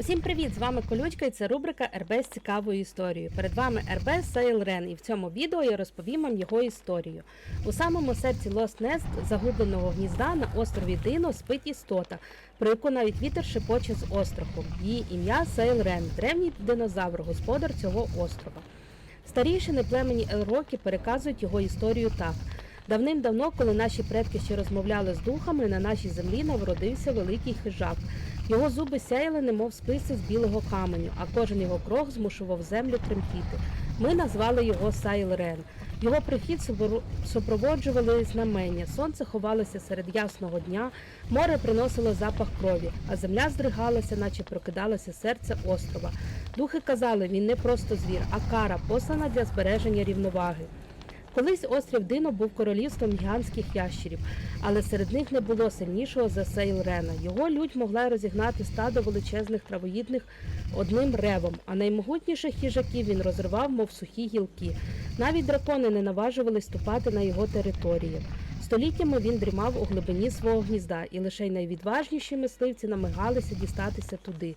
Усім привіт! З вами Колючка і це рубрика РБ з цікавою історією. Перед вами РБ Сейл Рен, і в цьому відео я розповім вам його історію. У самому серці Lost Nest загубленого гнізда на острові Дино спить істота, про яку навіть вітер шепоче з остраху. Її ім'я Сейл Рен, древній динозавр, господар цього острова. Старішини племені Елрокі переказують його історію так. Давним-давно, коли наші предки ще розмовляли з духами, на нашій землі народився великий хижак. Його зуби сяяли, немов списи з білого каменю, а кожен його крок змушував землю тремтіти. Ми назвали його Сайл Рен. Його прихід супроводжували знамення. Сонце ховалося серед ясного дня, море приносило запах крові, а земля здригалася, наче прокидалося серце острова. Духи казали, він не просто звір, а кара, послана для збереження рівноваги. Колись острів Дино був королівством гігантських ящерів, але серед них не було сильнішого за Сейлрена. Його лють могла розігнати стадо величезних травоїдних одним ревом, а наймогутніших хижаків він розривав, мов сухі гілки. Навіть дракони не наважувались ступати на його територію. Століттями він дрімав у глибині свого гнізда, і лише й найвідважніші мисливці намагалися дістатися туди.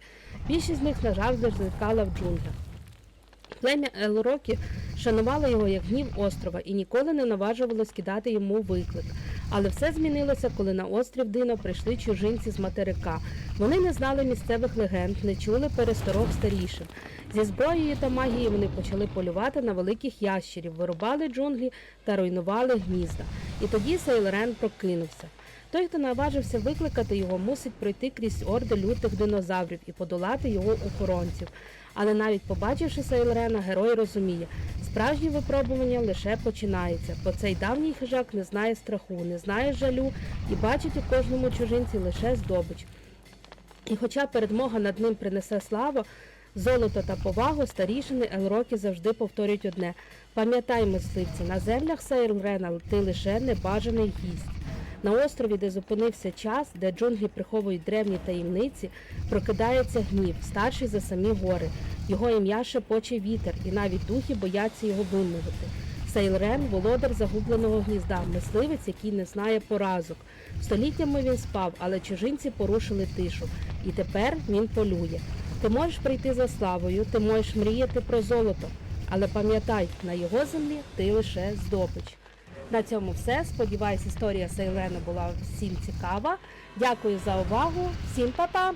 Більшість з них, на жаль, зникала в джунглях. Плем'я Елрокі шанувало його як гнів острова і ніколи не наважувалось кидати йому виклик. Але все змінилося, коли на острів Дино прийшли чужинці з материка. Вони не знали місцевих легенд, не чули пересторог старішин. Зі зброєю та магією вони почали полювати на великих ящерів, вирубали джунглі та руйнували гнізда. І тоді Сейлрен прокинувся. Той, хто наважився викликати його, мусить пройти крізь орди лютих динозаврів і подолати його охоронців. Але навіть побачивши Сейлрена, герой розуміє, справжнє випробування лише починається, бо цей давній хижак не знає страху, не знає жалю і бачить у кожному чужинці лише здобич. І хоча передмога над ним принесе славу, золото та повагу, старішини Елрокі завжди повторюють одне: пам'ятай, мисливці, на землях Сейрмрена ти лише небажаний гість. На острові, де зупинився час, де джунглі приховують древні таємниці, прокидається гнів, старший за самі гори. Його ім'я шепоче вітер, і навіть духи бояться його вимовити. Сейлрен володар загубленого гнізда, мисливець, який не знає поразок. Століттями він спав, але чужинці порушили тишу, і тепер він полює. Ти можеш прийти за славою, ти можеш мріяти про золото, але пам'ятай, на його землі ти лише здобич. На цьому все. Сподіваюсь, історія Сейлена була всім цікава. Дякую за увагу. Всім па-па!